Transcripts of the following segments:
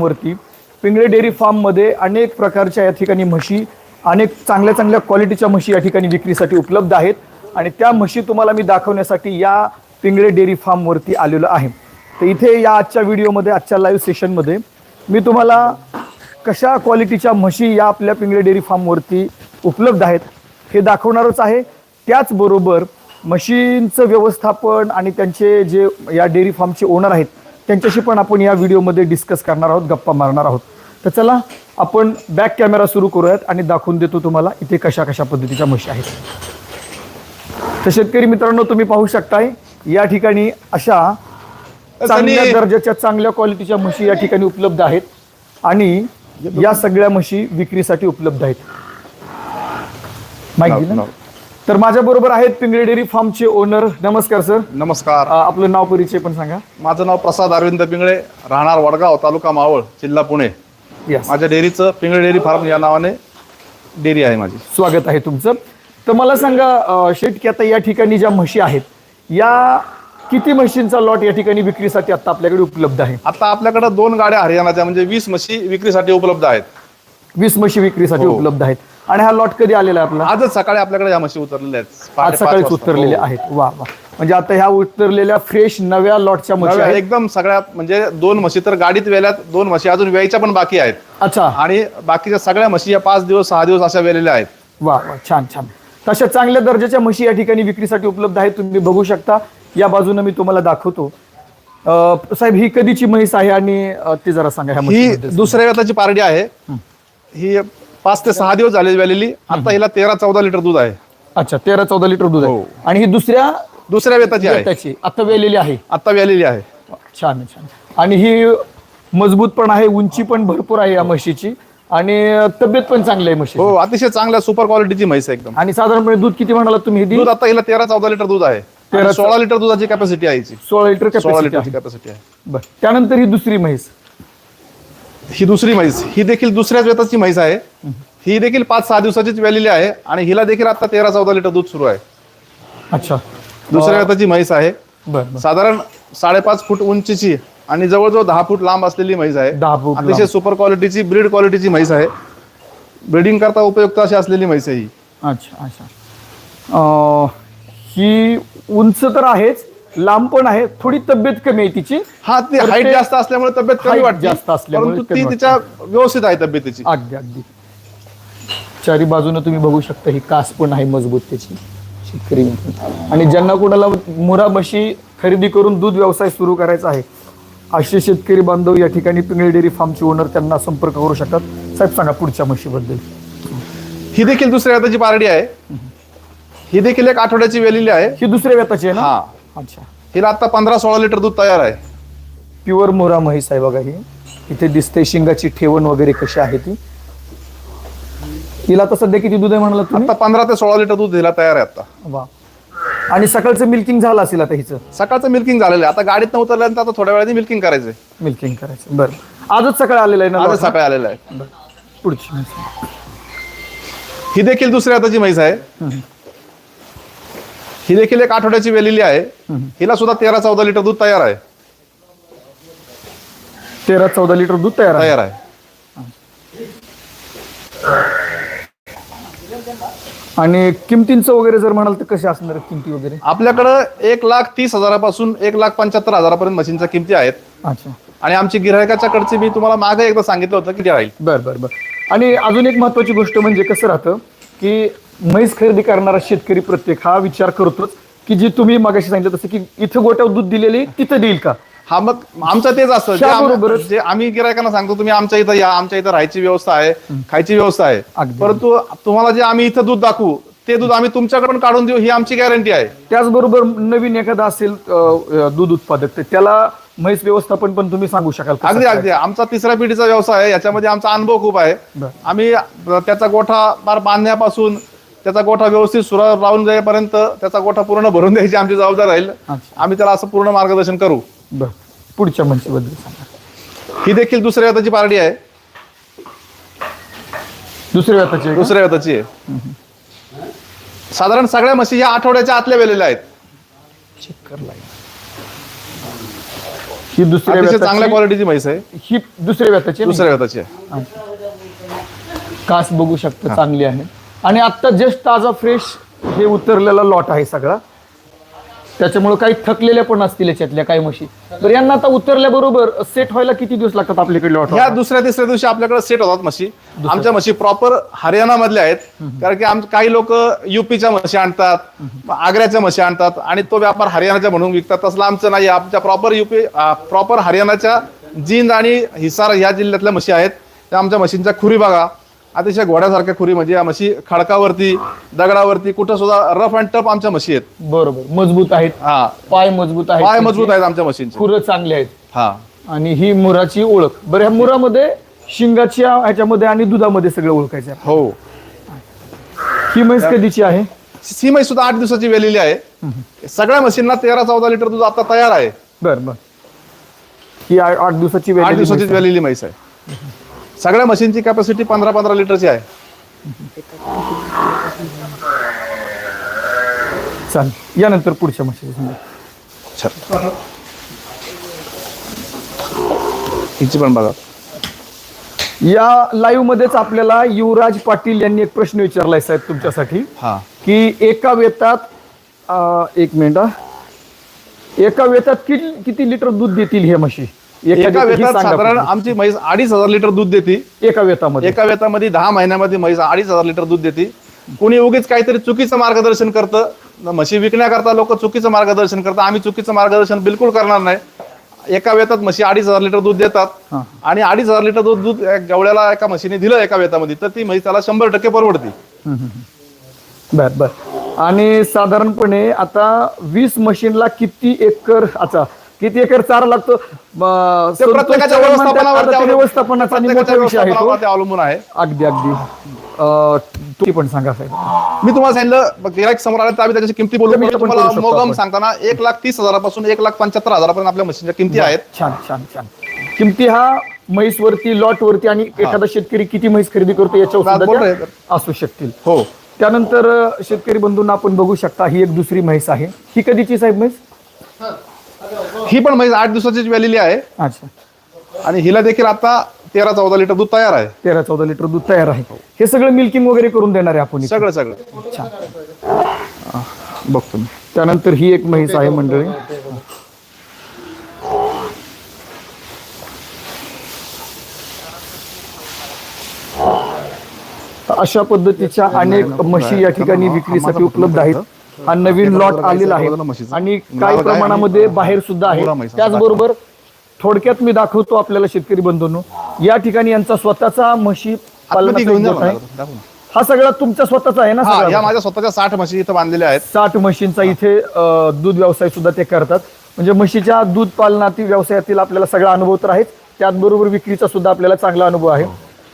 वरती पिंगळे डेअरी फार्ममध्ये अनेक प्रकारच्या या ठिकाणी म्हशी अनेक चांगल्या चांगल्या क्वालिटीच्या म्हशी या ठिकाणी विक्रीसाठी उपलब्ध आहेत. आणि त्या म्हशी तुम्हाला मी दाखवण्यासाठी या पिंगळे डेअरी फार्मवरती आलेलो आहे. तर इथे या आजच्या व्हिडिओमध्ये आजच्या लाईव्ह सेशनमध्ये मी तुम्हाला कशा क्वालिटीच्या म्हशी या आपल्या पिंगळे डेअरी फार्मवरती उपलब्ध आहेत हे दाखवणारच आहे. त्याचबरोबर म्हशींचं व्यवस्थापन आणि त्यांचे जे या डेअरी फार्मचे ओनर आहेत त्यांच्याशी पण आपण या व्हिडिओमध्ये डिस्कस करणार आहोत गप्पा मारणार आहोत. तर चला आपण बॅक कॅमेरा सुरू करूयात आणि दाखवून देतो तुम्हाला इथे कशा कशा पद्धतीच्या म्हशी आहेत. तर शेतकरी मित्रांनो तुम्ही पाहू शकताय या ठिकाणी अशा चांगल्या दर्जाच्या चांगल्या क्वालिटीच्या म्हशी या ठिकाणी उपलब्ध आहेत. आणि या सगळ्या म्हशी विक्रीसाठी उपलब्ध आहेत. माहिती तर माझ्या बरोबर आहेत पिंगळे डेअरी फार्मचे ओनर. नमस्कार सर. नमस्कार. आपलं नाव परिचय पण सांगा. माझं नाव प्रसाद अरविंद पिंगळे राहणार वडगाव तालुका मावळ जिल्हा पुणे. यस माझ्या डेअरीचं पिंगळे डेअरी फार्म या नावाने डेअरी आहे माझी. स्वागत आहे तुमचं. तर मला सांगा अं, शेठ की आता या ठिकाणी ज्या म्हशी आहेत या किती म्हशींचा लॉट या ठिकाणी विक्रीसाठी आता आपल्याकडे उपलब्ध आहे? आता आपल्याकडे दोन गाड्या हरियाणाच्या म्हणजे वीस म्हशी विक्रीसाठी उपलब्ध आहेत. वीस म्हशी विक्रीसाठी हो. उपलब्ध आहेत. आणि हा लॉट कधी आलेला आहे आपला? आजच सकाळी आपल्याकडे या म्हशी उतरलेल्या आहेत. आज सकाळीच. उतरलेले हो. आहेत. वा वा. म्हणजे आता ह्या उतरलेल्या फ्रेश नव्या लॉटच्या म्हशी आहेत. एकदम सगळ्यात म्हणजे दोन म्हशी तर गाडीत वेल्यात दोन म्हशी अजून व्यायच्या पण बाकी आहेत. अच्छा. आणि बाकीच्या सगळ्या म्हशी या पाच दिवस सहा दिवस अशा वेलेल्या आहेत. वा वा. छान छान. तशा चांगल्या दर्जाच्या म्हशी या ठिकाणी विक्रीसाठी उपलब्ध आहेत तुम्ही बघू शकता. या बाजूने मी तुम्हाला दाखवतो. अं, साहेब ही कधीची म्हैस आहे आणि अं, ते जरा सांगा ह्या ही म्हशीबद्दल. दुसऱ्या वेताची पारडी आहे. ही पाच ते सहा दिवस झाले वेलेली आता हिला तेरा चौदा लिटर दूध आहे. अच्छा तेरा चौदा लिटर दूध आहे. हो. आणि ही दुसऱ्या दुसऱ्या वेताची आहे. त्याची आता वेलेली आहे. आता वेलेली आहे. छान छान आणि ही मजबूत पण आहे उंची पण भरपूर आहे या म्हशीची. आणि तब्येत पण चांगली आहे म्हशी हो अतिशय चांगल्या सुपर क्वालिटीची म्हैस आहे एकदम. आणि साधारणपणे दूध किती म्हणाला तुम्ही दूध आता हिला तेरा चौदा लिटर दूध आहे. तेरा सोळा लिटर दुधाची कॅपॅसिटी आहे सोळा लिटर सोळा लिटरची कॅपॅसिटी आहे. त्यानंतर ही दुसरी म्हैस. ही दुसरी म्हैस. ही देखील दुसऱ्याच वेताची म्हैस आहे. ही देखील पाच सहा दिवसाचीच वेलेली आहे आणि हिला देखील आता तेरा चौदा लिटर दूध सुरू आहे. अच्छा. दुसऱ्या वेताची म्हैस आहे. साधारण साडेपाच फूट उंचीची आणि जवळजवळ दहा फूट लांब असलेली म्हैस आहे. दहा फूट अतिशय. सुपर क्वालिटीची ब्रीड क्वालिटीची म्हैस आहे. ब्रीडिंग करता उपयुक्त अशी असलेली म्हैस आहे ही. अच्छा अच्छा. ही उंच तर आहेच लांब पण आहे थोडी तब्येत कमी आहे तिची. हा ती तर हाईट ते- जास्त असल्यामुळे तब्येत कमी height वाटते. जास्त असल्यामुळे परंतु कमी ती. तिच्या व्यवस्थित आहे तब्येतीची अगदी अगदी. चारी बाजूने तुम्ही बघू शकता ही कास पण आहे मजबूत त्याची शेतकरी मित्र. आणि ज्यांना कोणाला मुरा म्हशी खरेदी करून दूध व्यवसाय सुरू करायचा आहे असे शेतकरी बांधव या ठिकाणी पिंगळी डेअरी फार्मचे ओनर त्यांना संपर्क करू शकतात. साहेब सांगा पुढच्या म्हशीबद्दल ही देखील दुसऱ्या वेताची पारडी आहे. ही देखील एक आठवड्याची वेलेली आहे. ही दुसऱ्या व्यताची आहे ना? हा. अच्छा. हिला आता पंधरा सोळा लिटर दूध तयार आहे. प्युअर मोरा म्हैस आहे बघा ही. इथे दिसते शिंगाची ठेवण वगैरे कशी आहे ती. हिला आता सध्या किती दूध आहे म्हणाला तुम्ही? आता पंधरा ते सोळा लिटर दूध हिला तयार आहे आता. वा. आणि सकाळचं मिल्किंग झालं असेल आता हिचं? सकाळचं मिल्किंग झालेलं आहे. आता गाडीत उतरल्यानंतर आता थोड्या वेळाने मिल्किंग करायचंय. मिल्किंग करायचं. बरं. आजच सकाळी आलेलं आहे ना आता? सकाळी आलेलं आहे. बरं. पुढची म्हैस. ही देखील दुसऱ्या हाताची म्हैस आहे. ही देखील एक आठवड्याची वेलेली आहे. हिला सुद्धा तेरा चौदा लिटर दूध तयार आहे. तेरा चौदा लिटर दूध तयार आहे. तयार आहे. आणि किमतींचं वगैरे जर म्हणाल तर कसे असणार आहेत किमती वगैरे? आपल्याकडं एक लाख तीस हजारापासून एक लाख पंच्याहत्तर हजारापर्यंत मशीनच्या किमती आहेत. अच्छा. आणि आमची गिरायकाच्या कडची मी तुम्हाला मागे एकदा सांगितलं होतं किती राहील बर बर बर. आणि अजून एक महत्वाची गोष्ट म्हणजे कसं राहतं की म्हैस खरेदी करणारा शेतकरी प्रत्येक हा विचार करतोच की जी तुम्ही मागाशी सांगितलं तसं की इथं गोट्यावर दूध दिलेले तिथं देईल का? हा मग आमचं तेच असतं. जे आम- त्याबरोबरच- जे आम्ही गिरायकांना सांगतो तुम्ही आमच्या इथं या आमच्या इथं राहायची व्यवस्था आहे खायची व्यवस्था आहे. अगदी. परंतु तुम्हाला जे आम्ही इथं दूध दाखवू ते दूध आम्ही तुमच्याकडे पण काढून देऊ ही आमची गॅरंटी आहे. त्याचबरोबर नवीन एखादा असेल अं, दूध उत्पादक तर त्याला म्हैस व्यवस्थापन पण तुम्ही सांगू शकाल कसं अगदी? अगदी. आमचा तिसऱ्या पिढीचा व्यवसाय आहे याच्यामध्ये आमचा अनुभव खूप आहे. बरं. आम्ही त्याचा गोठा बार बांधण्यापासून त्याचा गोठा व्यवस्थित सुरा राहून जाईपर्यंत त्याचा गोठा पूर्ण भरून द्यायची आमची जबाबदारी राहील. आम्ही त्याला असं पूर्ण मार्गदर्शन करू. बर. पुढच्या म्हशीबद्दल सांगा. ही देखील दुसऱ्या वेताची पार्टी आहे. दुसऱ्या व्यताची आहे? दुसऱ्या वेताची आहे. साधारण सगळ्या म्हशी ह्या आठवड्याच्या आतल्या वेलेल्या आहेत. चेक कर लाईन ही दुसऱ्या अतिशय चांगल्या व्यताची- क्वालिटीची म्हैस आहे. ही दुसऱ्या व्यताची ना? दुसऱ्या व्यताची आहे. कास बघू शकता चांगली आहे. आणि आता जस्ट ताजा फ्रेश हे उतरलेला लॉट आहे सगळा. त्याच्यामुळे काही थकलेल्या पण असतील याच्यातल्या काही म्हशी. तर यांना आता उतरल्याबरोबर सेट व्हायला किती दिवस लागतात आपल्याकडे लॉट ह्या दुसऱ्या तिसऱ्या दिवशी आपल्याकडे सेट होतात म्हशी. आमच्या म्हशी प्रॉपर हरियाणा मधल्या आहेत कारण की आम काही लोक युपीच्या म्हशी आणतात आग्र्याच्या म्हशी आणतात आणि तो व्यापार हरियाणाच्या म्हणून विकतात. तसलं आमचं नाही. आमच्या प्रॉपर युपी प्रॉपर हरियाणाच्या जिंद आणि हिसार ह्या जिल्ह्यातल्या म्हशी आहेत. त्या आमच्या म्हशींच्या खुरी बघा. अतिशय घोड्यासारख्या खुरी म्हणजे या म्हशी खडकावरती दगडावरती कुठं सुद्धा रफ अँड टफ आमच्या म्हशी आहेत. बरोबर. मजबूत आहेत. हा. पाय मजबूत आहेत पाय मजबूत आहेत आमच्या म्हशींचे. खुरं चांगले आहेत. हा. आणि ही मुराची ओळख. बरं ह्या मुरामध्ये शिंगाच्या ह्याच्यामध्ये आणि दुधामध्ये सगळं ओळखायचं आहे. हो. ही म्हैस कधीची आहे? ही म्हैस सुद्धा आठ दिवसाची वेलेली आहे. सगळ्या म्हशींना तेरा चौदा लिटर दूध आता तयार आहे. बर बर. ही आ- आठ दिवसाची आठ दिवसाची आहे. वेलेली म्हैस आहे. सगळ्या मशीनची कॅपॅसिटी पंधरा पंधरा लिटरची आहे चालेल यानंतर पुढच्या समजा. छान. हिची पण बघा या लाईव्ह मध्येच आपल्याला युवराज पाटील यांनी एक प्रश्न विचारलाय साहेब तुमच्यासाठी हा की एका वेतात अं, एक मिनिट हा. एका वेतात किती किती लिटर दूध देतील हे म्हशी एका वेतात साधारण. आमची म्हैस अडीच हजार लिटर दूध देते. एका वेतामध्ये. एका वेतामध्ये दहा महिन्यामध्ये म्हैस अडीच हजार लिटर दूध देते. कोणी उगीच काहीतरी चुकीचं मार्गदर्शन करतं. म्हशी विकण्याकरता लोक चुकीचं मार्गदर्शन करतात. आम्ही चुकीचं मार्गदर्शन बिलकुल करणार नाही. एका वेतात म्हशी अडीच हजार लिटर दूध देतात. आणि अडीच हजार लिटर दूध दूध गवळ्याला एका म्हशीने दिलं एका वेतामध्ये तर ती म्हैस त्याला शंभर टक्के परवडते. बर बर. आणि साधारणपणे आता वीस मशीनला किती एकर अच्छा किती एकर चारा लागतो? म, प्रत्येकाच्या व्यवस्थापनावरती अवलंबून- व्यवस्थापनाचा आणि मोठा विषय आहे तो. अवलंबून आहे. अगदी अगदी. अं, तुम्ही पण सांगा साहेब. मी तुम्हाला सांगितलं गिरायक समोर आले तर आम्ही त्याची किमती बोलतो कमी पण पण तुम्हाला करू शकतो मोगम आपण. सांगताना एक लाख तीस हजारापासून एक लाख पंच्याहत्तर हजारापर्यंत आपल्या मशीनच्या किमती आहेत. छान छान छान. किमती हा म्हैस वरती लॉट वरती आणि एखादा शेतकरी किती म्हैस खरेदी करतो याच्यावर बोल सुद्धा रहे त्या असू शकतील. हो. त्यानंतर अं, शेतकरी बंधूंना आपण बघू शकता ही एक दुसरी म्हैस आहे. ही कधीची साहेब म्हैस? ही पण म्हैस आठ दिवसाचीच वेलेली आहे. अच्छा. आणि हिला देखील आता तेरा चौदा लिटर दूध तयार आहे. तेरा चौदा लिटर दूध तयार आहे. हे सगळं मिल्किंग वगैरे करून देणार आहे आपण. सगळं सगळं. छान. बघतो मी. त्यानंतर ही एक म्हैस आहे मंडळी. अशा पद्धतीच्या अनेक म्हशी या ठिकाणी विक्रीसाठी उपलब्ध आहेत. हा नवीन लॉट आलेला आहे. आणि काही प्रमाणामध्ये बाहेर सुद्धा आहे. त्याचबरोबर थोडक्यात मी दाखवतो आपल्याला शेतकरी बंधूंनो. या ठिकाणी यांचा स्वतःचा म्हशी पालनाचा. हा सगळा तुमचा स्वतःचा आहे ना? या माझ्या स्वतःच्या साठ म्हशी इथं बांधलेल्या आहेत. साठ म्हशींचा इथे दूध व्यवसाय सुद्धा ते करतात. म्हणजे म्हशीच्या दूध पालनातील व्यवसायातील आपल्याला सगळा अनुभव तर आहेच. त्याचबरोबर विक्रीचा सुद्धा आपल्याला चांगला अनुभव आहे.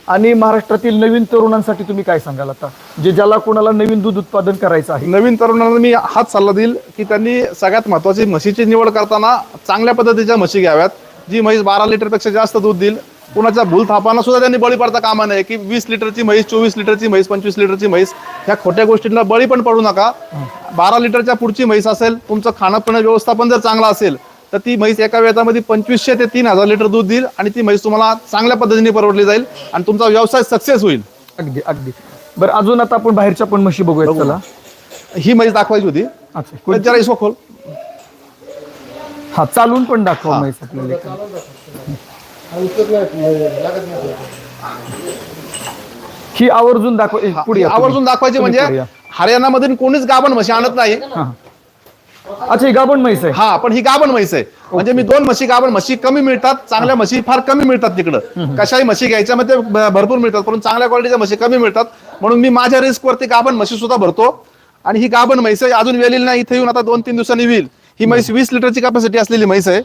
आणि महाराष्ट्रातील नवीन तरुणांसाठी तुम्ही काय सांगाल आता? जे ज्याला कोणाला नवीन दूध उत्पादन करायचं आहे. नवीन तरुणांना मी हाच सल्ला देईल की त्यांनी सगळ्यात महत्वाची म्हशीची निवड करताना चांगल्या पद्धतीच्या म्हशी घ्याव्यात. जी म्हैस बारा लिटरपेक्षा जास्त दूध देईल. कुणाच्या भूल थापांना सुद्धा त्यांनी बळी पडता कामा नये की वीस लिटरची म्हैस चोवीस लिटरची म्हैस पंचवीस लिटरची म्हैस ह्या खोट्या गोष्टींना बळी पण पडू नका. बारा लिटरच्या पुढची म्हैस असेल तुमचं खाणं पिणं व्यवस्थापन जर चांगलं असेल तर ती म्हैस एका वेळामध्ये पंचवीसशे ते तीन हजार लिटर दूध देईल आणि ती म्हैस तुम्हाला चांगल्या पद्धतीने परवडली जाईल आणि तुमचा व्यवसाय सक्सेस होईल. अगदी अगदी. बरं अजून आता आपण बाहेरच्या पण म्हशी बघूयात चला. ही म्हैस दाखवायची होती. अच्छा जरा खोल हा चालून पण दाखवा म्हैस आपल्याला. ही आवर्जून दाखव पुढे. आवर्जून दाखवायची म्हणजे. हरियाणामधून कोणीच गाभण म्हशी आणत नाही. अच्छा ही गाभण म्हैस आहे. हा पण ही गाभण म्हैस आहे. म्हणजे मी दोन म्हशी गाभण म्हशी कमी मिळतात चांगल्या म्हशी फार कमी मिळतात तिकडं. कशाही म्हशी घ्यायच्या मध्ये भरपूर मिळतात पण चांगल्या क्वालिटीच्या म्हशी कमी मिळतात. म्हणून मी माझ्या रिस्क वरती गाभण म्हशी सुद्धा भरतो. आणि ही गाभण म्हैस आहे अजून वेलेली नाही इथे येऊन आता दोन तीन दिवसांनी येईल ही म्हैस वीस लिटरची कॅपॅसिटी असलेली म्हैस आहे.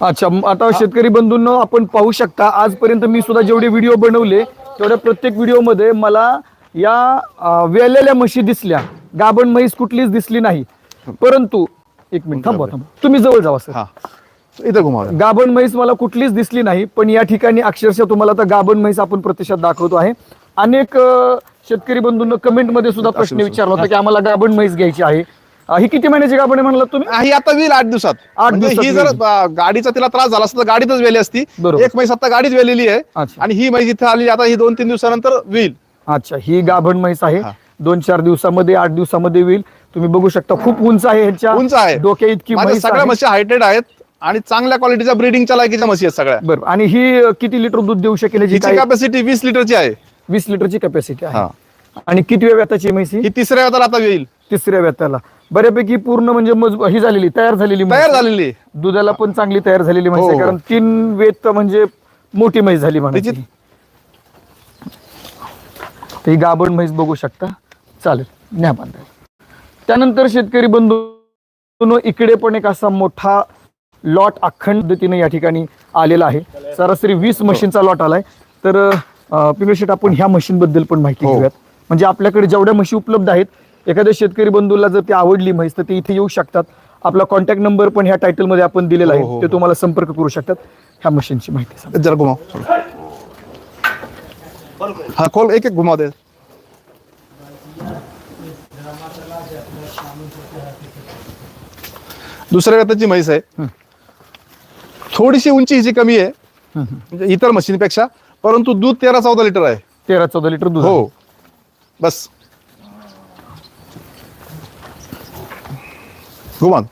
अच्छा आता शेतकरी बंधूंनो आपण पाहू शकता आजपर्यंत मी सुद्धा जेवढे व्हिडिओ बनवले तेवढ्या प्रत्येक व्हिडिओमध्ये मला या वेलेल्या म्हशी दिसल्या. गाभण म्हैस कुठलीच दिसली नाही. परंतु एक मिनिट थांबवा थांबा तुम्ही जवळ जावा सर. हा. इथं घुमाव गाभण म्हैस मला कुठलीच दिसली नाही पण या ठिकाणी अक्षरशः तुम्हाला आता गाभण म्हैस आपण प्रत्यक्षात दाखवतो आहे. अनेक अं, शेतकरी बंधूंना कमेंटमध्ये सुद्धा प्रश्न विचारला होता की आम्हाला गाभण म्हैस घ्यायची आहे. अं, ही किती महिन्याची गाभण आहे म्हणलात तुम्ही? ही आता येईल आठ दिवसात. आठ म्हणजे दिवसात ही जर अं, गाडीचा तिला त्रास झाला असता तर गाडीतच वेली असती. बरोबर. एक म्हैस आता गाडीत वेलेली आहे. अच्छा. आणि ही म्हैस इथे आली आता ही दोन तीन दिवसानंतर होईल. अच्छा ही गाभण म्हैस आहे. हा. दोन चार दिवसामध्ये आठ दिवसामध्ये होईल. तुम्ही बघू शकता खूप उंच आहे ह्यांच्या. उंच आहे. डोक्या इतकी माझ्या सगळ्या. म्हशी हायटेड आहेत आणि चांगल्या क्वालिटीच्या ब्रीडिंगच्या लायकीच्या म्हशी आहेत सगळ्या. बरं आणि ही किती लिटर दूध देऊ शकेल हिची काय? कॅपॅसिटी वीस लिटरची आहे. वीस लिटरची कॅपॅसिटी हा. आहे आणि किती वेळ व्यताची म्हैस ही? तिसऱ्या वेळाला आता येईल. तिसऱ्या व्यताला. बऱ्यापैकी पूर्ण म्हणजे मजबू- ही झालेली तयार झालेली म्हैस. तयार. झालेली. आहे. दुधाला पण चांगली तयार झालेली म्हैस आहे. हो. कारण तीन वेत म्हणजे मोठी म्हैस झाली म्हणायची. तर ही गाभण म्हैस बघू शकता. चालेल न्या बांधायला त्यानंतर शेतकरी बंधू इकडे पण एक असा मोठा लॉट अखंड पद्धतीने या ठिकाणी आलेला आहे. सरासरी वीस मशीनचा लॉट आलाय. तर शेट आपण ह्या मशीन बद्दल पण माहिती हो. घेऊयात. म्हणजे आपल्याकडे जेवढ्या म्हशी उपलब्ध आहेत एखाद्या शेतकरी बंधूला जर ती आवडली म्हैस तर ते इथे येऊ शकतात. आपला कॉन्टॅक्ट नंबर पण ह्या टायटलमध्ये आपण दिलेला हो, आहे. हो, ते तुम्हाला संपर्क करू शकतात. ह्या मशीनची माहिती जरा घुमाव. हा खोल एक एक घुमाव दे. दुसऱ्या व्यताची म्हैस आहे. थोडीशी उंची हिची कमी आहे. म्हणजे इतर म्हशींपेक्षा परंतु दूध तेरा चौदा लिटर आहे. तेरा चौदा लिटर दूध हो. बस. घुमान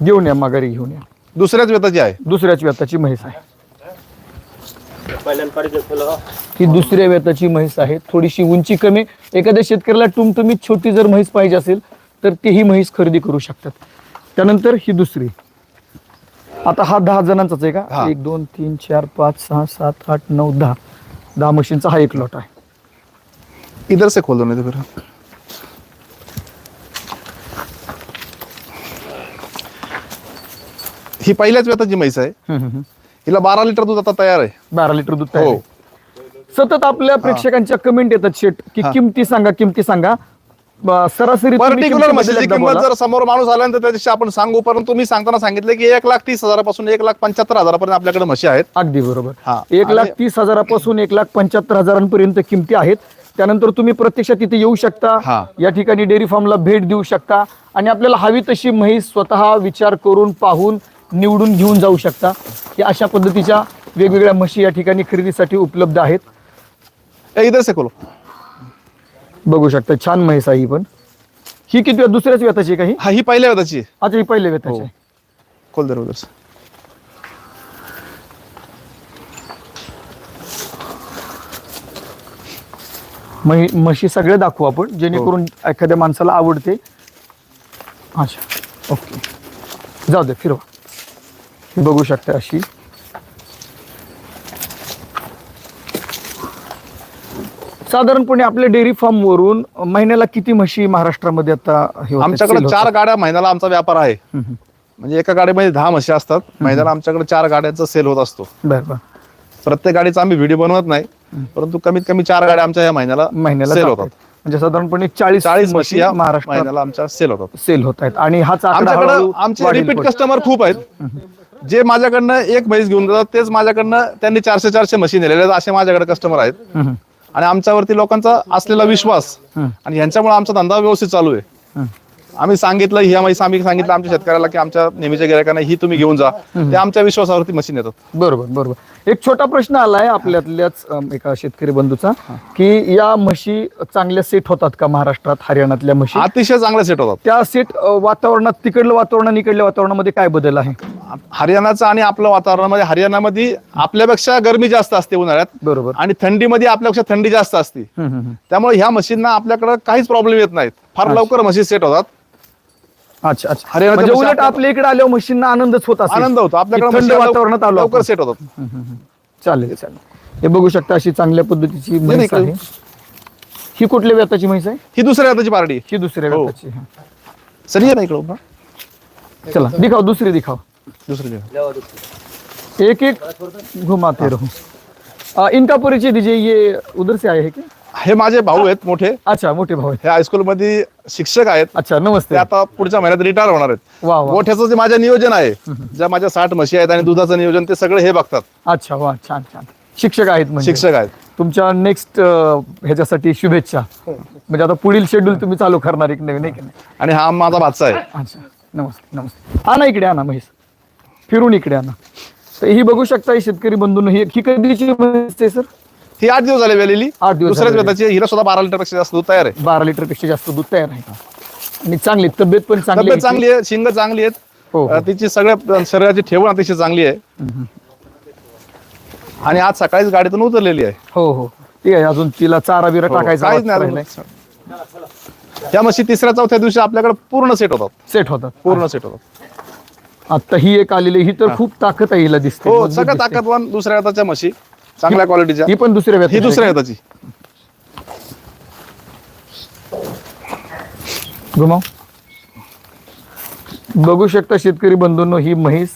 घेऊन या माघारी घेऊन या. दुसऱ्याच व्यताची आहे. दुसऱ्याच व्यताची म्हैस आहे. ही दुसऱ्या व्यताची म्हैस आहे. थोडीशी उंची कमी. एखाद्या शेतकऱ्याला टुमटुमीत छोटी जर म्हैस पाहिजे असेल तर तेही म्हैस खरेदी करू शकतात. त्यानंतर ही दुसरी. आता हा दहा जणांचाच आहे का? हा. एक दोन तीन चार पाच सहा सात आठ नऊ दहा. दहा म्हशींचा हा एक लॉट आहे. इधर से खोल दो नहीं तो फिर. ही पहिल्याच व्यताची म्हैस आहे हिला बारा लिटर दूध आता तयार आहे. बारा लिटर दूध तयार हो. आहे. सतत आपल्या प्रेक्षकांच्या कमेंट येतात शेट की हा. किमती सांगा किमती सांगा. ब- सरासरी तुम्ही पर्टिक्युलर किमतीबद्दल म्हशीची एकदा किंमत बोला. जर समोर माणूस आल्यानंतर त्याच्याशी आपण सांगू. परंतु मी सांगताना सांगितलं की एक लाख तीस हजारापासून एक लाख पंच्याहत्तर हजारापर्यंत आपल्याकडे म्हशी आहेत. अगदी बरोबर. एक लाख आणि- तीस हजारापासून एक लाख पंच्याहत्तर हजारांपर्यंत किमती आहेत. त्यानंतर तुम्ही प्रत्यक्षात तिथे येऊ शकता. हा. या ठिकाणी डेअरी फार्मला भेट देऊ शकता. आणि आपल्याला हवी तशी म्हैस स्वतः विचार करून पाहून निवडून घेऊन जाऊ शकता. या अशा पद्धतीच्या वेगवेगळ्या म्हशी या ठिकाणी खरेदीसाठी उपलब्ध आहेत. ए, इधर से खोलो. बघू शकता छान म्हैस आहे ही पण. ही किती दुसऱ्याच व्यताची आहे का ही? हा ही पहिल्या व्यताची आहे. अच्छा ही पहिल्या व्यताची हो. आहे. खोल दर म्है- म्हशी सगळ्या दाखवू आपण जेणेकरून एखाद्या माणसाला आवडते. अच्छा ओके. जाऊ दे फिरवा. ही बघू शकता अशी. साधारणपणे आपल्या डेअरी फार्म वरून महिन्याला किती म्हशी महाराष्ट्रामध्ये आता हे होतात, आमच्याकडे sell चार होतात? गाड्या महिन्याला आमचा व्यापार आहे. हम्म. म्हणजे एका गाडीमध्ये दहा म्हशी असतात. महिन्याला आमच्याकडे चार गाड्यांचा सेल होत असतो. बरं बरं. प्रत्येक गाडीचा आम्ही व्हिडिओ बनवत नाही परंतु कमीत कमी चार गाड्या आमच्या या महिन्याला महिन्याला सेल जातात. होतात. म्हणजे साधारणपणे चाळीस चाळीस म्हशी या महाराष्ट्रात महिन्याला आमच्या सेल होतात. सेल होत आहेत. आणि हाच आकडा आमच्याकडे हळूहळू आमचे वाढेल रिपीट. कस्टमर खूप आहेत. जे माझ्याकडनं एक म्हैस घेऊन जातात तेच माझ्याकडनं त्यांनी चारशे चारशे म्हशी नेलेले असे माझ्याकडे कस्टमर आहेत. हम्म, आणि आमच्यावरती लोकांचा असलेला विश्वास आणि यांच्यामुळे आमचा धंदा व्यवस्थित चालू आहे. आम्ही सांगितलं ह्या म्हैस आम्ही सांगितलं आमच्या शेतकऱ्याला की आमच्या नेहमीच्या गिरायकांना ही तुम्ही घेऊन जा. ते आमच्या विश्वासावरती मशीन येतात. बरोबर बरोबर. एक छोटा प्रश्न आलाय आपल्यातल्याच अम, एका शेतकरी बंधूचा की या म्हशी चांगल्या सेट होतात का महाराष्ट्रात हरियाणातल्या म्हशी? अतिशय चांगले सेट होतात. त्या सेट वातावरणात तिकडलं वातावरण आणि इकडल्या वातावरणामध्ये काय बदल आहे? हरियाणाचं आणि आपलं वातावरणामध्ये हरियाणामध्ये आपल्यापेक्षा गरमी जास्त असते उन्हाळ्यात. बरोबर. आणि थंडीमध्ये आपल्यापेक्षा थंडी जास्त असते. हम्म, हम्म, हम्म. त्यामुळे ह्या मशीनना आपल्याकडे काहीच प्रॉब्लेम येत नाहीत. फार लवकर मशीन सेट होतात. अच्छा अच्छा. हरियाणाच्या म्हणजे म्हशी उलट आपल्या- आपल्या इकडे आल्यावर म्हशींना आनंदच होत असेल. आनंद होतो. की आपल्याकडे थंड म्हशी लवकर- वातावरणात आलो लवकर आपण. सेट होतात. चालेल चालेल. हे बघू शकता अशी चांगल्या पद्धतीची म्हैस नाही, आहे. ही कुठल्या व्यताची म्हैस आहे? ही दुसऱ्या हाताची पार्टी ही दुसऱ्या हो. व्यताची. सर ये ना इकडं उभा. चला दिखाव दुसरी दिखाव. दुसरी जगह. एक एक घुमाते रहो इनका परिचय दीजिए ये उधर से आए हैं क्या? हे माझे भाऊ आहेत मोठे. अच्छा मोठे भाऊ आहेत. हे हायस्कूल मध्ये शिक्षक आहेत. अच्छा ते नमस्ते आता पुढच्या महिन्यात रिटायर होणार आहेत. गोठ्याचं जे माझे नियोजन आहे ज्या माझ्या साठ म्हशी आहेत आणि दुधाचं नियोजन ते सगळे हे बघतात. अच्छा वा छान छान. शिक्षक आहेत म्हणजे. शिक्षक आहेत. तुमच्या नेक्स्ट ह्याच्यासाठी शुभेच्छा. म्हणजे आता पुढील शेड्यूल तुम्ही चालू करणार एक नवीन आहे की नाही आणि हा माझा भाचा आहे. अच्छा नमस्ते नमस्ते. आणा इकडे आणा म्हैस फिरून इकडे आणा. तर ही बघू शकता ही शेतकरी बंधून ही ही कधीची म्हैस आहे सर? ही आठ दिवस झाले वेलेली. आठ दिवस दुसऱ्याच झाले. वेताची हिला सुद्धा बारा लिटरपेक्षा जास्त दूध तयार आहे. बारा लिटरपेक्षा जास्त दूध तयार आहे आणि चांगली तब्येत पण चांगली तब्येत आहे. चांगली आहे शिंग चांगली आहेत. हो, हो. अं, तिची सगळ्या शरीराची ठेवण अतिशय चांगली आहे. आणि आज सकाळीच गाडीतून उतरलेली आहे. हो हो. ठीक आहे अजून तिला चारा बिरा टाकायचा हो, काहीच नाही. अजून. त्या म्हशी तिसऱ्या चौथ्या दिवशी आपल्याकडे पूर्ण सेट होतात. सेट होतात. पूर्ण सेट होतात. आता ही एक आलेली ही तर खूप ताकद आहे हिला दिसते. हो मजबूत दिसते. ताकदवान दुसऱ्या हाताच्या म्हशी. चांगल्या क्वालिटीच्या ही पण दुसऱ्या ही व्यक्ती दुसऱ्या हाताची. घुमाव बघू शकता शेतकरी बंधूंनो ही म्हैस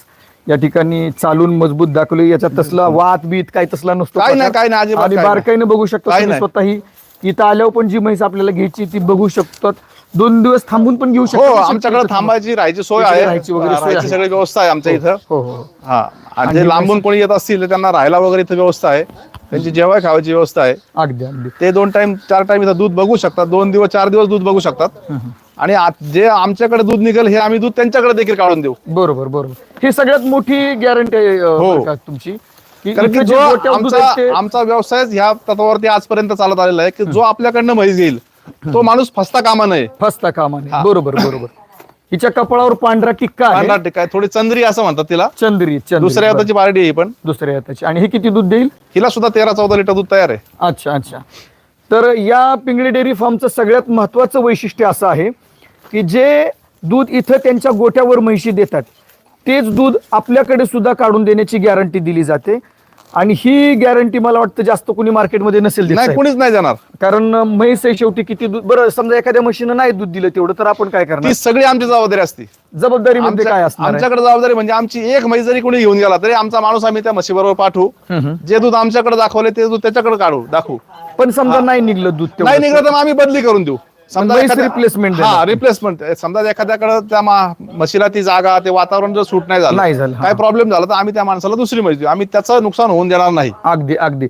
या ठिकाणी चालून मजबूत दाखवली. याच्यात तसला वात बीत काय तसला नसतो काही नाही, अजिबात आणि नाही. बारकाईने बघू शकता तुम्ही नाही. स्वतःही इथं आल्यावर पण जी म्हैस आपल्याला घ्यायची ती बघू शकतात. दोन दिवस थांबून पण घेऊ हो शकतो आमच्याकडे थांबायची राहायची सोय आहे. राहायची वगैरे सोय राहायची आहे. सगळी व्यवस्था आहे आमच्या इथं. हो हो. हा. आणि जे लांबून कोणी येत असतील तर त्यांना राहायला वगैरे इथं व्यवस्था आहे. त्यांची जेवाय खावायची व्यवस्था आहे. अगदी अगदी. ते दोन टाइम चार टाइम इथं दूध बघू शकतात. दोन दिवस चार दिवस दूध बघू शकतात. आणि आत- जे आमच्याकडे दूध निघेल हे आम्ही दूध त्यांच्याकडे देखील काढून देऊ. बरोबर बरोबर. ही सगळ्यात मोठी गॅरंटी आहे अं, हो. बरं का तुमची? की कारण की इथं जे जो गोट्यावर दूध आमचा ते- आमचा व्यवसाय ह्या तत्वावरती आजपर्यंत चालत आलेला आहे की जो आपल्याकडनं म्हैस घेईल तो माणूस फसता कामा नये. फसता कामा नये. बरोबर बरोबर. हिच्या कपाळावर पांढरा टिक्का आहे. पांढरा टिक्का आहे, थोडी चंद्री असं म्हणतात तिला. चंद्री चंद्री. दुसऱ्या बरं. हाताची पार्टी आहे पण. दुसऱ्या हाताची. आणि हे किती दूध देईल? हिला सुद्धा तेरा चौदा लिटर दूध तयार आहे. अच्छा अच्छा. तर या पिंगळी डेअरी फार्मचं सगळ्यात महत्वाचं वैशिष्ट्य असं आहे की जे दूध इथं त्यांच्या गोट्यावर म्हैशी देतात तेच दूध आपल्याकडे सुद्धा काढून देण्याची गॅरंटी दिली जाते. आणि ही गॅरंटी मला वाटतं जास्त कोणी मार्केटमध्ये नसेल नाही. कुणीच नाही जाणार कारण म्हैस आहे शेवटी किती दूध बरं समजा एखाद्या म्हशीनं नाही दूध दिलं तेवढं तर आपण काय करणार ती सगळी आमची जबाबदारी असते जबाबदारी आमच्या- काय असणार आहे? आमच्याकडे जबाबदारी म्हणजे आमची एक म्हैस जरी कोणी घेऊन गेला तरी आमचा माणूस आम्ही त्या म्हशीबरोबर पाठवू हम्म, हम्म. जे दूध आमच्याकडे दाखवले ते दूध त्याच्याकडे काढू दाखवू पण समजा नाही निघलं दूध तेवढं. नाही निघलं तर मग आम्ही बदली करून देऊ replacement हा. रिप्लेसमेंट समजा एखाद्याकडे त्या म्हशीला ती जागा ते वातावरण जर सूट नाही नाही झालं झालं, हा. काय प्रॉब्लेम झाला तर आम्ही त्या माणसाला दुसरी म्हैस देऊ आम्ही त्याचं नुकसान होऊन देणार नाही अगदी अगदी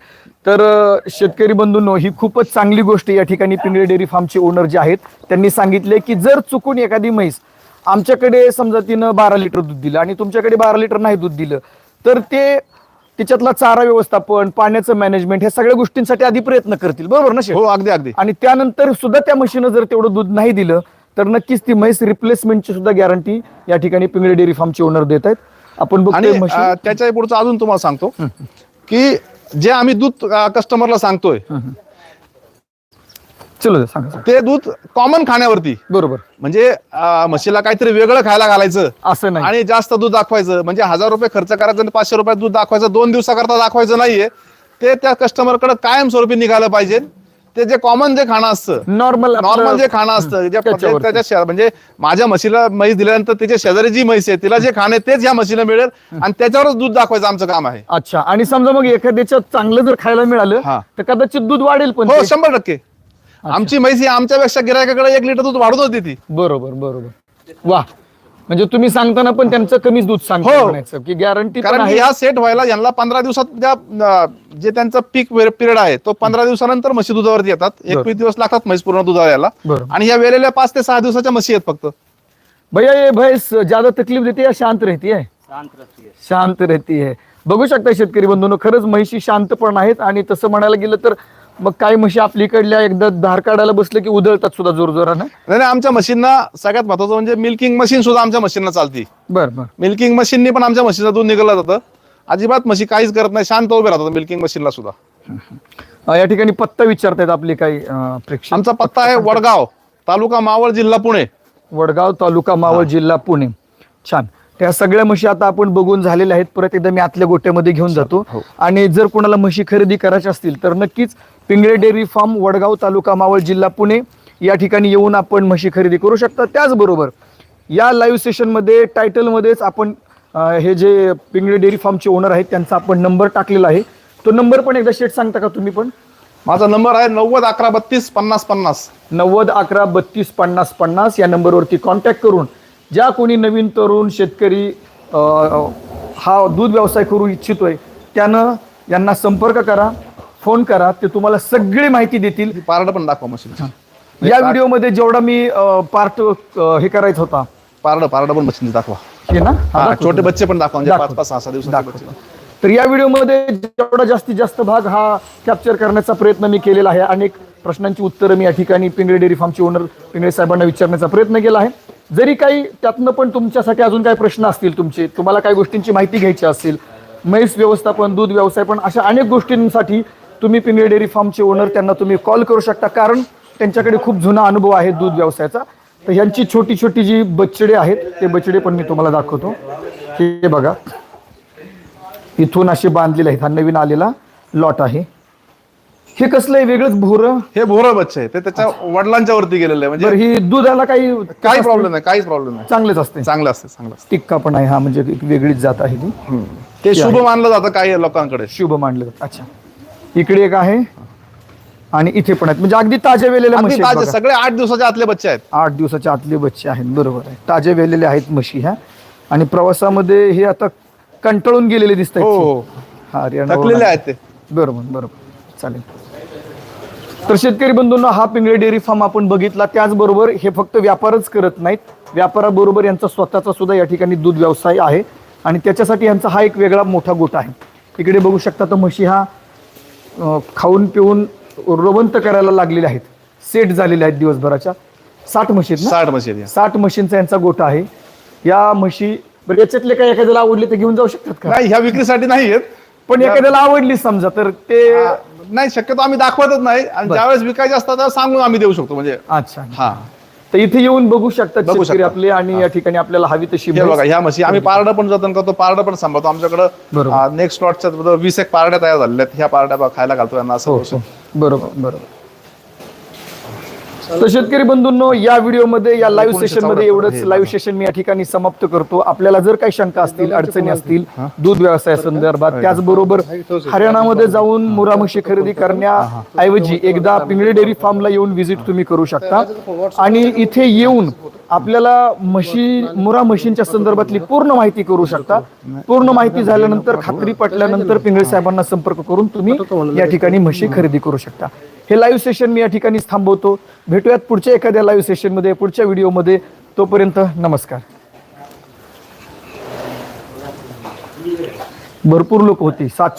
तर शेतकरी बंधूंनो ही खूपच चांगली गोष्ट या ठिकाणी पिंगळे डेअरी फार्मचे ओनर जे आहेत त्यांनी सांगितले की जर चुकून एखादी म्हैस आमच्याकडे समजा तिनं बारा लिटर दूध दिलं आणि तुमच्याकडे बारा लिटर नाही दूध दिलं तर ते तिच्यातला चारा व्यवस्थापन पाण्याचं मॅनेजमेंट ह्या सगळ्या गोष्टींसाठी आधी प्रयत्न करतील. बरोबर ना शेठ? हो अगदी अगदी. आणि त्यानंतर सुद्धा त्या म्हशीनं जर तेवढं दूध नाही दिलं तर नक्कीच ती म्हैस रिप्लेसमेंटची सुद्धा गॅरंटी या ठिकाणी पिंगळे डेअरी फार्मचे ओनर देत आहेत. आपण आणि बघतोय म्हशी अं, त्याच्या पुढचं अजून तुम्हाला सांगतो की जे आम्ही दूध कस्टमरला सांगतोय चलो सांगा. ते दूध कॉमन खाण्यावरती. बरोबर. म्हणजे म्हशीला काहीतरी वेगळं खायला घालायचं. असं नाही. आणि जास्त दूध दाखवायचं. म्हणजे हजार रुपये खर्च करायचं आणि पाचशे रुपयात दूध दाखवायचं दोन दिवसाकरता दाखवायचं नाहीये. ते त्या कस्टमरकडे कायमस्वरूपी निघालं पाहिजे. ते जे कॉमन जे खाणं असतं नॉर्मल नॉर्मल जे खाणं असतं. त्याच्या म्हणजे माझ्या म्हशीला म्हैस दिल्यानंतर त्याच्या शेजारी जी म्हैस आहे तिला जे खाणे तेच या म्हशीला मिळेल. आणि त्याच्यावरच दूध दाखवायचं आमचं काम आहे. अच्छा. आणि समजा मग एखाद्याच्या चांगलं जर खायला मिळालं. तर कदाचित दूध वाढेल पण हो. शंभर टक्के. आमची म्हैस ही आमच्यापेक्षा गिरायकाकडे एक लिटर दूध वाढून देते बरोबर बरोबर. वा. म्हणजे तुम्ही सांगताना पण त्यांचं कमीच दूध सांगता हो. म्हणायचं की गॅरंटी कारण ह्या सेट व्हायला यांना पंधरा दिवसात त्या अं, जे त्यांचं पीक पिरियड आहे तो पंधरा दिवसानंतर म्हशी दुधावरती येतात. एकवीस दिवस लागतात म्हैस पूर्ण दुधावर यायला बरोबर. आणि या वेळेला पाच ते सहा दिवसाच्या म्हशी आहेत फक्त. भैया ये भैंस ज्यादा तकलीफ देते या शांत रहती है शांत रहती है बघू शकता शेतकरी बंधूंनो खरंच म्हशी शांत पण आहेत आणि तसं म्हणायला गेलं तर मग काही म्हशी आपलीकडल्या एकदा धार काढायला बसलं की उधळतात सुद्धा जोरजोरानं? नाही नाही, आमच्या मशीनना सगळ्यात महत्वाचं म्हणजे मिल्किंग मशीन सुद्धा आमच्या मशीनला चालती. बर बर. मिल्किंग मशीननी पण आमच्या म्हशीचं दूध निघालं जातं. अजिबात म्हशी काहीच करत नाही शांत उभे राहतात मिल्किंग मशीनला सुद्धा. अं, या ठिकाणी पत्ता विचारतायत आपले काही अं, प्रेक्षक. आमचा पत्ता आहे वडगाव तालुका मावळ जिल्हा पुणे. वडगाव तालुका मावळ जिल्हा पुणे. छान. त्या सगळ्या म्हशी आता आपण बघून झालेल्या आहेत. परत एकदा मी आतल्या गोट्यामध्ये घेऊन जातो. आणि जर कोणाला म्हशी खरेदी करायच्या असतील तर नक्कीच पिंगळे डेअरी फार्म वडगाव तालुका मावळ जिल्हा पुणे या ठिकाणी येऊन आपण म्हशी खरेदी करू शकता. त्याचबरोबर या लाईव्ह सेशनमध्ये टायटलमध्येच आपण हे जे पिंगळे डेअरी फार्मचे ओनर आहेत त्यांचा आपण नंबर टाकलेला आहे. तो नंबर पण एकदा शेट सांगता का तुम्ही पण? माझा नंबर आहे नव्वद अकरा बत्तीस पन्नास पन्नास. नव्वद अकरा बत्तीस पन्नास पन्नास या नंबरवरती कॉन्टॅक्ट करून ज्या कोणी नवीन तरुण शेतकरी हा दूध व्यवसाय करू इच्छितोय त्यानं यांना संपर्क करा फोन करा ते तुम्हाला सगळी माहिती देतील. पारड पण दाखवा मशीन या व्हिडिओमध्ये जेवढा मी पार्ट हे करायचा होता. पारड पारड पण मशीन दाखवा. हे ना. छोटे बच्चे पण दाखवा म्हणजे. पाच पाच सहा सहा. बच्चे. तर या व्हिडिओमध्ये जेवढा जास्तीत जास्त भाग हा कॅप्चर करण्याचा प्रयत्न मी केलेला आहे. अनेक प्रश्नांची उत्तरं मी या ठिकाणी पिंगळे डेअरी फार्मचे ओनर पिंगळे साहेबांना विचारण्याचा प्रयत्न केला आहे. जरी काही त्यातनं पण तुमच्यासाठी अजून काही प्रश्न असतील तुमचे तुम्हाला काही गोष्टींची माहिती घ्यायची असेल म्हैस व्यवस्थापन दूध व्यवसाय पण अशा अनेक गोष्टींसाठी तुम्ही पिंगळे डेअरी फार्मचे ओनर त्यांना तुम्ही कॉल करू शकता. कारण त्यांच्याकडे खूप जुना अनुभव आहे दूध व्यवसायाचा. तर ह्यांची छोटी छोटी जी बचडे आहेत ते बचडे पण मी तुम्हाला दाखवतो. हे बघा. इथून असे बांधलेले आहेत. हा नवीन आलेला लॉट आहे. हे कसलं आहे? वेगळंच भोर? हे भोर बच्चे आहे. ते त्याच्या वडिलांच्या वरती गेलेलं आहे. म्हणजे ही दुधाला काही काही प्रॉब्लेम नाही काहीच प्रॉब्लेम नाही. चांगलेच असते. चांगलं असते चांगलं असते. टिक्का पण आहे हा म्हणजे एक वेगळीच जात आहे ती. ते शुभ मानलं जातं काही लोकांकडे. शुभ मानलं जातं. अच्छा. इकडे एक आहे आणि इथे पण आहेत. म्हणजे अगदी ताज्या वेलेल्या अगदी म्हशी आहेत ताजे बघा. सगळे आठ दिवसाच्या आतले बच्चे आहेत. आठ दिवसाच्या आतले बच्चे आहेत बरोबर आहे. ताज्या वेलेले आहेत म्हशी ह्या आणि प्रवासामध्ये हे आता कंटाळून गेलेले दिसत हो हो. हा हरियाणा थकलेले आहेत ते. बरोबर बरोबर. चालेल. तर शेतकरी बंधूंना हा पिंगळे डेअरी फार्म आपण बघितला. त्याचबरोबर हे फक्त व्यापारच करत नाहीत. व्यापाराबरोबर यांचा स्वतःचा सुद्धा या ठिकाणी दूध व्यवसाय आहे. आणि त्याच्यासाठी यांचा हा एक वेगळा मोठा गोट आहे. इकडे बघू शकता तर म्हशी हा खाऊन पिऊन रोबंत करायला लागलेले आहेत. सेट झालेले आहेत दिवसभराच्या. साठ म्हशी साठ म्हशी. साठ म्हशींचा यांचा गोठा आहे. या म्हशी बरं याच्यातले काही एखाद्याला आवडले तर घेऊन जाऊ शकतात का? नाही ह्या विक्रीसाठी नाही आहेत. पण एखाद्याला आवडली समजा तर ते नाही शक्यतो आम्ही दाखवतच नाही. आणि ज्यावेळेस विकायचे असतात त्यावेळेस सांगून आम्ही देऊ शकतो म्हणजे अच्छा. हा. तर इथे येऊन बघू शकतात बघू शेतकरी शकतात. आपले आणि या ठिकाणी आपल्याला हवी तशी हे म्हैस. बघा ह्या म्हशी आम्ही पारडं पण जतन करतो पारडं पण सांभाळतो. बरोबर. आमच्याकडं नेक्स्ट लॉटच्या वीस एक पारड्या तयार झालेल्या आहेत. ह्या पारड्या बघा खायला घालतो यांना असं हो, हो. बरोबर बरोबर. तर शेतकरी बंधूंनो या व्हिडिओमध्ये या लाईव्ह सेशनमध्ये एवढंच लाईव्ह सेशन मी या ठिकाणी समाप्त करतो. आपल्याला जर काही शंका असतील अडचणी असतील दूध व्यवसाय संदर्भात त्याचबरोबर हरियाणामध्ये जाऊन मुरा म्हशी खरेदी करण्याऐवजी एकदा पिंगळे डेअरी फार्मला येऊन व्हिजिट तुम्ही करू शकता. आणि इथे येऊन आपल्याला म्हशी मुरा म्हशींच्या संदर्भातली पूर्ण माहिती करू शकता. पूर्ण माहिती झाल्यानंतर खात्री पटल्यानंतर पिंगळे साहेबांना संपर्क करून तुम्ही या ठिकाणी म्हशी खरेदी करू शकता. हे लाईव्ह सेशन मी या ठिकाणी थांबवतो. भेटूयात पुढच्या एखाद्या लाईव्ह सेशनमध्ये पुढच्या व्हिडिओमध्ये तोपर्यंत नमस्कार. भरपूर लोक होती. सात